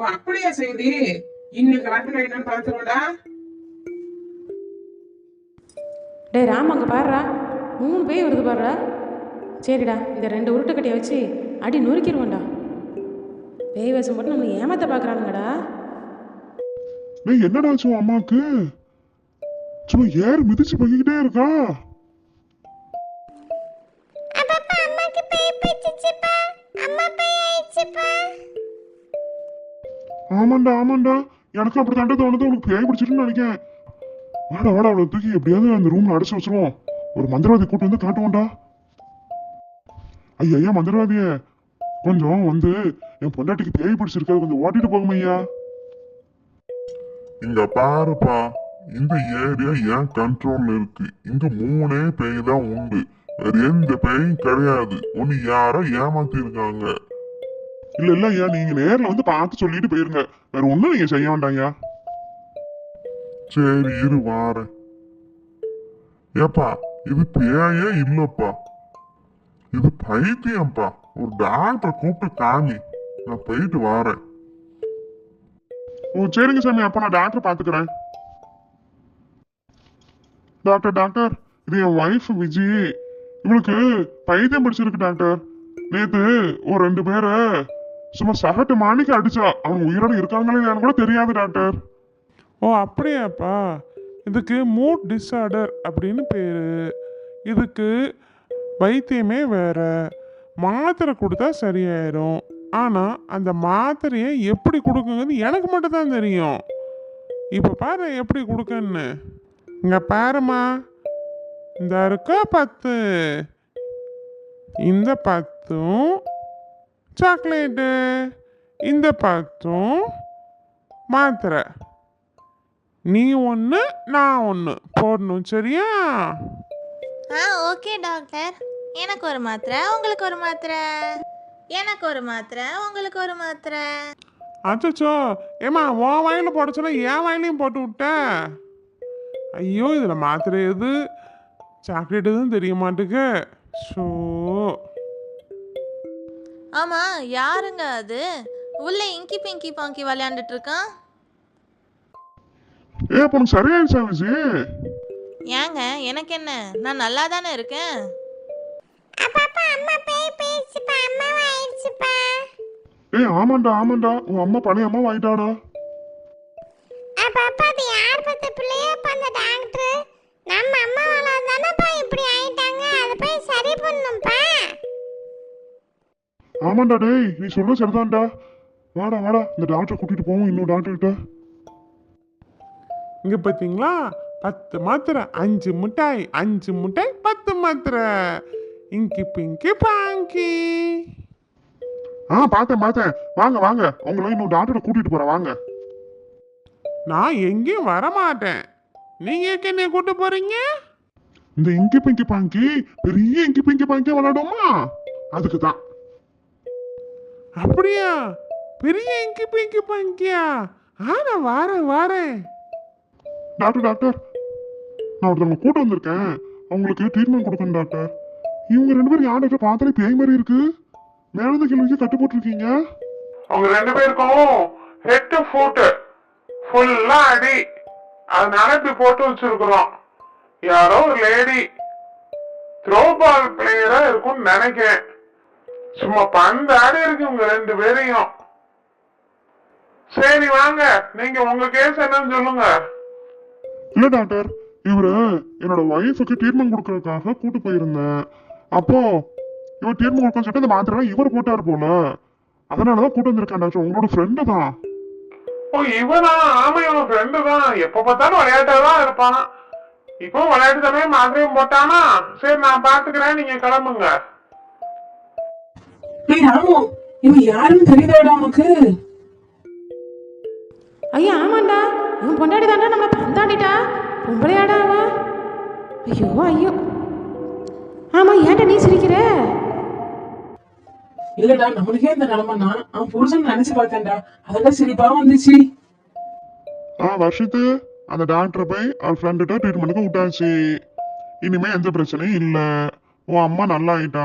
ஓ அப்படியா செய்தி இன்னைக்கு கிளம்பின என்னன்னு பார்த்துருவோம்டா டேய் ராம் அங்கே பாருடா. மூணு பேய் வருது பாருடா. சரிடா இந்த ரெண்டு உருட்டுக்கட்டையை வச்சு அடி நொறுக்கிடுவோம்டா. பேய் வேஷம் போட்டு நம்மளை ஏமாத்த பார்க்குறானுங்கடா. டேய் என்னடா ஆச்சு உன் அம்மாவுக்கு சும்மா ஏர் மிதிச்சு பங்கிக்கிட்டே இருக்கா? அப்பப்பா அம்மாக்கு பேய் பிடிச்சிச்சுப்பா. அம்மா பேய் ஆயிடுச்சுப்பா. ஆமாண்டா ஆமாண்டா. எனக்கு அப்படி தாண்டா தோணுது. உனக்கு பேய் பிடிச்சிருன்னு நினைக்கேன் வாடா வாடா அவளை தூக்கி எப்படியாவது அந்த ரூம்ல அடைச்சு வச்சிருவோம். ஒரு மந்திரவாதி கூட்டு வந்து காட்டுவோம்டா. ஐயா ஐயா மந்திரவாதியே. கொஞ்சம் வந்து என் பொண்டாட்டிக்கு பேய் பிடிச்சிருக்காது கொஞ்சம் ஓட்டிட்டு போகும் ஐயா. இங்க பாருப்பா இந்த ஏரியா என் கண்ட்ரோல்ல இருக்கு? இங்க மூணே பேய் தான் உண்டு. வேற எந்த பேயும் கிடையாது. ஒன்னு யாரோ ஏமாத்தி இருக்காங்க இல்ல இல்ல ஐயா நீங்க நேர்ல வந்து பார்த்து சொல்லிட்டு போயிருங்க. வேற ஒண்ணும் நீங்க செய்ய வேண்டாம்யா சரி இரு வாரேன். ஏப்பா இது பேயே இல்லப்பா. இது பைத்தியம்ப்பா. ஒரு டாக்டர் கூப்பிட்டு காமி நான் போயிட்டு வாரேன். ஓ சரிங்க சாமி. அப்ப நான் டாக்டர் பாத்துக்கிறேன் டாக்டர் டாக்டர் இது என் ஒய்ஃப் விஜி. இவளுக்கு பைத்தியம் பிடிச்சிருக்கு டாக்டர் நேத்து ஒரு ரெண்டு பேரை சும்மா சகட்டு மாணிக்கு அடிச்சா அவங்க உயிரோடு இருக்காங்களே கூட தெரியாது டாக்டர். ஓ அப்படியாப்பா. இதுக்கு மூட் டிஸார்டர் அப்படின்னு பேர். இதுக்கு வைத்தியமே வேற. மாத்திரை கொடுத்தா சரியாயிரும். ஆனால் அந்த மாத்திரையை எப்படி கொடுக்குங்கிறது எனக்கு மட்டும் தான் தெரியும். இப்போ பாரு எப்படி கொடுக்கன்னு. இங்கே பாருமா இந்த இருக்கா பத்து. இந்த பத்தும் சாக்லேட்டு. இந்த பத்தும் மாத்திரை. நீ ஒன்று நான் ஒன்று போடணும் சரியா? ஆ ஓகே டாக்டர். எனக்கு ஒரு மாத்திரை உங்களுக்கு ஒரு மாத்திரை. எனக்கு ஒரு மாத்திரை உங்களுக்கு ஒரு மாத்திரை. அச்சச்சோ. ஏம்மா உன் வாயில் போட சொன்னா என் வாயிலையும் போட்டு விட்ட? ஐயோ இதில் மாத்திரை எது? சாக்லேட் எதுவும் தெரிய மாட்டுக்கு. ஷோ. ஆமா யாருங்க அது? உள்ள இங்கி பிங்கி பாங்கி விளையாண்டுட்டு இருக்கான் ஏ அப்ப உனக்கு சரியாயிடுச்சா விஜி? ஏங்க எனக்கு என்ன நான் நல்லா தானே இருக்கேன்? அப்பப்பா அம்மா பேய் பேசுப்பா அம்மா ஆயிடுச்சுப்பா. ஏய் ஆமாண்டா ஆமாண்டா. உன் அம்மா பழைய அம்மா ஆயிட்டாடா. அப்பப்பா அது யார் பத்த பிள்ளையோ அந்த டாக்டர். நம்ம அம்மாவால தானப்பா இப்படி ஆயிட்டாங்க அதை போய் சரி பண்ணும்ப்பா ஆமாண்டா டேய் நீ சொல்ற சரிதான்டா. வாடா வாடா இந்த டாக்டர் கூட்டிட்டு போவோம் இன்னும் டாக்டர் கிட்ட. இங்கே பார்த்தீங்களா பத்து மாத்திரை அஞ்சு மிட்டாய் அஞ்சு மிட்டாய் பத்து மாத்திரை. இங்கி பிங்கி பாங்கி. ஆ பார்த்தேன் பார்த்தேன். வாங்க வாங்க. உங்களை இன்னும் டாக்டரை கூட்டிட்டு போறேன் வாங்க. நான் எங்கேயும் வரமாட்டேன். நீங்கள் எங்கே என்னை கூட்டு போகிறீங்க இந்த இங்கி பிங்கி பாங்கி பெரிய இங்கி பிங்கி பாங்கி விளையாடுமா அதுக்கு தான் அப்படியா? பெரிய இங்கி பிங்கி பங்கியா ஆ நான் வாரேன் வாரேன். Doctor doctor. நான் ஒருத்தவங்க கூட்டு வந்திருக்கேன். அவங்களுக்கு ட்ரீட்மெண்ட் கொடுக்கணும் டாக்டர். இவங்க ரெண்டு பேரும் யார் டாக்டர் பார்த்தாலே பேய் மாதிரி இருக்கு? மேல இருந்து கேள்விக்கு கட்டு போட்டிருக்கீங்க? அவங்க ரெண்டு பேருக்கும் ஹெட் ஃபுட் ஃபுல்லா அடி அதனால இப்படி போட்டு வச்சிருக்கிறோம். யாரோ ஒரு லேடி த்ரோ பால் பிளேயரா இருக்கும்னு நினைக்கிறேன். சும்மா பந்து ஆடி இருக்கு உங்க ரெண்டு பேரையும். சரி வாங்க. நீங்க உங்க கேஸ் என்னன்னு சொல்லுங்க. இல்ல டாக்டர் இவரு என்னோட ஒய்ஃபுக்கு ட்ரீட்மெண்ட் கொடுக்கறதுக்காக கூட்டு போயிருந்தேன். அப்போ இவர் ட்ரீட்மெண்ட் கொடுக்கணும்னு சொல்லிட்டு இந்த மாத்திரை இவர் போட்டார் போல. அதனாலதான் கூட்டு வந்திருக்கேன் டாக்டர் உங்களோட ஃப்ரெண்டு தான். ஓ இவனா? ஆமா இவன் ஃப்ரெண்டு தான். எப்ப பார்த்தாலும் விளையாட்டா தான் இருப்பான். இப்போ விளையாட்டு சமயம் மாதிரியும் போட்டானா? சரி நான் பாத்துக்கிறேன். நீங்க கிளம்புங்க. டேய் ராமு இவன் யாருன்னு தெரியுதாடா உனக்கு? ஐயா ஆமாண்டா. இவன் பொண்டாடி தாண்டா நம்மளை பந்தாடிட்டா பொம்பளையாடா அவன் ஐயோ ஐயோ. ஆமாம் ஏன்டா நீ சிரிக்கிற? இல்லடா நம்மளுக்கே இந்த நிலைமைனா அவன் புருஷன் நினைச்சு பார்த்தேன்டா. அதெல்லாம் சிரிப்பா வந்துச்சு. ஆ வருஷத்து அந்த டாக்டரை போய் அவர் ஃப்ரெண்டுகிட்ட ட்ரீட்மெண்ட்டுக்கு விட்டாச்சு. இனிமே எந்த பிரச்சனையும் இல்லை. உன் அம்மா நல்லா ஆயிட்டா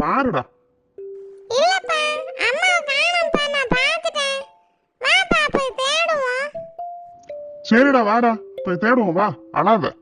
பாருடா. இல்லப்பா அம்மா காணோம்ப்பா நான் பார்த்துட்டேன். வாப்பா போய் தேடுவோம். சரிடா வாடா. போய் தேடுவோம் வா. அழாத.